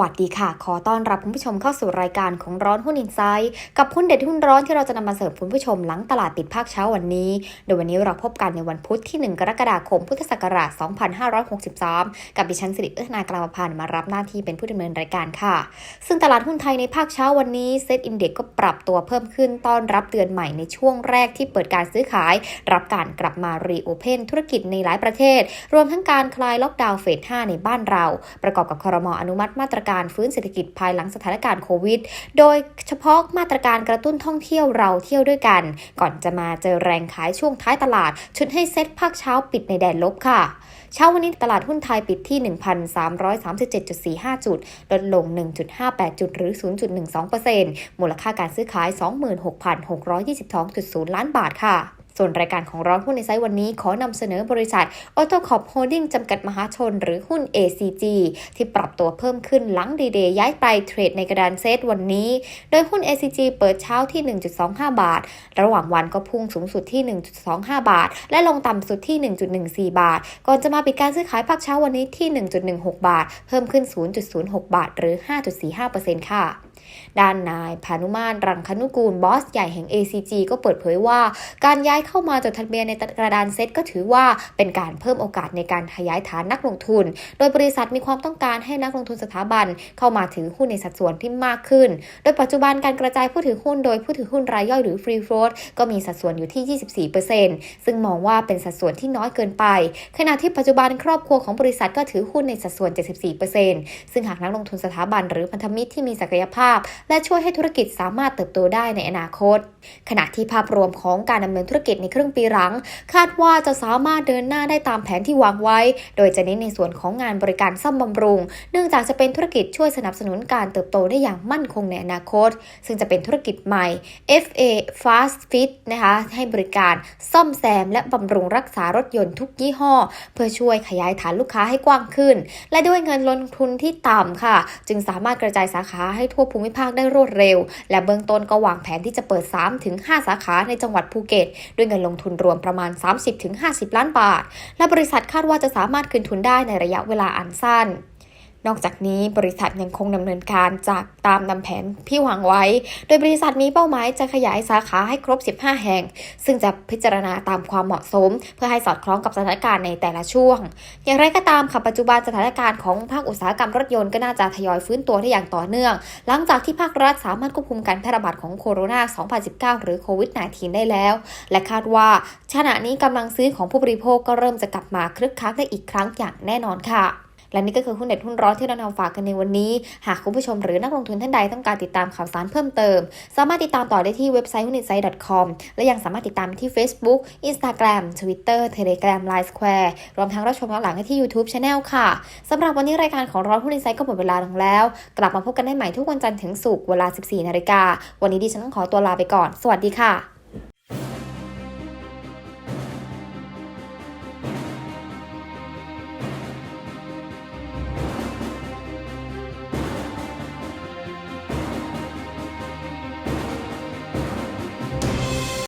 วัสดีค่ะ ขอต้อนรับคุณผู้ชมเข้าสู่รายการของร้อนหุ้นอินไซด์กับหุ้นเด็ดหุ้นร้อนที่เราจะนำมาเสิร์ฟคุณผู้ชมหลังตลาดปิดภาคเช้าวันนี้ โดยวันนี้เราพบกันในวันพุธที่ 1 กรกฎาคม พุทธศักราช 2563 กับดิฉันสิริเอื้อนากลาวพันธ์มารับหน้าที่เป็นผู้ดำเนินรายการค่ะ ซึ่งตลาดหุ้นไทยในภาคเช้าวันนี้เซ็ตอินเด็กก็ปรับตัวเพิ่มขึ้นต้อนรับเดือนใหม่ในช่วงแรกที่เปิดการซื้อขาย รับการกลับมารีโอเพนธุรกิจในหลายประเทศ รวมทั้งการคลายล็อกดาวน์เฟส 5 ในบ้านเรา ประกอบกับครมอนุมัติมาตรการฟื้นเศรษฐกิจภายหลังสถานการณ์โควิด โดยเฉพาะมาตรการกระตุ้นท่องเที่ยวเราเที่ยวด้วยกัน ก่อนจะมาเจอแรงขายช่วงท้ายตลาด ชุดให้เซ็ตภาคเช้าปิดในแดนลบค่ะเช้าวันนี้ตลาดหุ้นไทยปิดที่ 1,337.45 จุด ลดลง 1.58 จุดหรือ 0.12%มูลค่าการซื้อขาย 26,622.0 ล้านบาทค่ะ ส่วนรายการของร้อนหุ้นในไซต์วันนี้ขอนำเสนอบริษัท a u t o c o p Holding จำกัดมหาชนหรือหุ้น ACG ที่ปรับตัวเพิ่มขึ้นหลังดีเดย์ย้ายไปเทรดในกระดานเซตวันนี้ โดยหุ้น ACG เปิดเช้าที่ 1.25 บาท ระหว่างวันก็พุ่งสูงสุดที่ 1.25 บาท และลงต่ำสุดที่ 1.14 บาท ก่อนจะมาปิดการซื้อขายภาคเช้าวันนี้ที่ 1.16 บาท เพิ่มขึ้น 0.06 บาท หรือ 5.45%ค่ะ ด้านนายพานุมานรังคนุกูลบอสใหญ่แห่ง ACG ก็เปิดเผยว่า การย้ายเข้ามาจดทะเบียนในกระดานเซ็ตก็ถือว่าเป็นการเพิ่มโอกาสในการขยายฐานนักลงทุน โดยบริษัทมีความต้องการให้นักลงทุนสถาบัน เข้ามาถือหุ้นในสัดส่วนที่มากขึ้น โดยปัจจุบันการกระจายผู้ถือหุ้นโดยผู้ถือหุ้นรายย่อยหรือ free float ก็มีสัดส่วนอยู่ที่ 24%ซึ่งมองว่าเป็นสัดส่วนที่น้อยเกินไป ขณะที่ปัจจุบันครอบครัวของบริษัทก็ถือหุ้นในสัดส่วน 74%ซึ่งหากนักลงทุนสถาบันหรือพันธมิตรที่มีศักยภาพและช่วยให้ธุรกิจสามารถเติบโตได้ในอนาคต ขณะที่ภาพรวมของการดำเนินธุรกิจในครึ่งปีหลัง คาดว่าจะสามารถเดินหน้าได้ตามแผนที่วางไว้ โดยจะเน้นในส่วนของงานบริการซ่อมบำรุง เนื่องจากจะเป็นธุรกิจช่วยสนับสนุนการเติบโตได้อย่างมั่นคงในอนาคต ซึ่งจะเป็นธุรกิจใหม่ FA Fast Fit นะคะให้บริการซ่อมแซม และบำรุงรักษารถยนต์ทุกยี่ห้อ เพื่อช่วยขยายฐานลูกค้าให้กว้างขึ้น และด้วยเงินลงทุนที่ต่ำค่ะ จึงสามารถกระจายสาขาให้ทั่วภูมิภาคได้รวดเร็ว และเบื้องต้นก็วางแผนที่จะเปิด 3-5 สาขาในจังหวัดภูเก็ต ด้วยเงินลงทุนรวมประมาณ 30-50 ล้านบาท และบริษัทคาดว่าจะสามารถคืนทุนได้ในระยะเวลาอันสั้น นอกจากนี้บริษัทยังคงดำเนินการจากตามนำแผนที่วางไว้ โดยบริษัทมีเป้าหมายจะขยายสาขาให้ครบ 15 แห่ง ซึ่งจะพิจารณาตามความเหมาะสม เพื่อให้สอดคล้องกับสถานการณ์ในแต่ละช่วง อย่างไรก็ตามค่ะปัจจุบันสถานการณ์ของภาคอุตสาหกรรมรถยนต์ก็น่าจะทยอยฟื้นตัวได้อย่างต่อเนื่อง หลังจากที่ภาครัฐสามารถควบคุมการแพร่ระบาดของโคโรนา 2019 หรือโควิด -19 ได้แล้ว และคาดว่าขณะนี้กำลังซื้อของผู้บริโภคก็เริ่มจะกลับมาคึกคักได้อีกครั้งอย่างแน่นอนค่ะ และนี่ก็คือหุ้นเด็ดหุ้นร้อนที่เรานำฝากกันในวันนี้ หากคุณผู้ชมหรือนักลงทุนท่านใดต้องการติดตามข่าวสารเพิ่มเติม สามารถติดตามต่อได้ที่เว็บไซต์ h u n i n s i g h t com และยังสามารถติดตามที่ Facebook Instagram Twitter Telegram Line Square รวมทั้งรับชมย้อนหลังได้ที่ YouTube Channel ค่ะสำหรับวันนี้รายการของร้อนหุ้นอินไซต์ก็หมดเวลาลงแล้ว กลับมาพบกันได้ใหม่ทุกวันจันทร์ถึงศุกร์เวลา 14นาฬิกาวันนี้ดิฉันต้องขอตัวลาไปก่อน สวัสดีค่ะ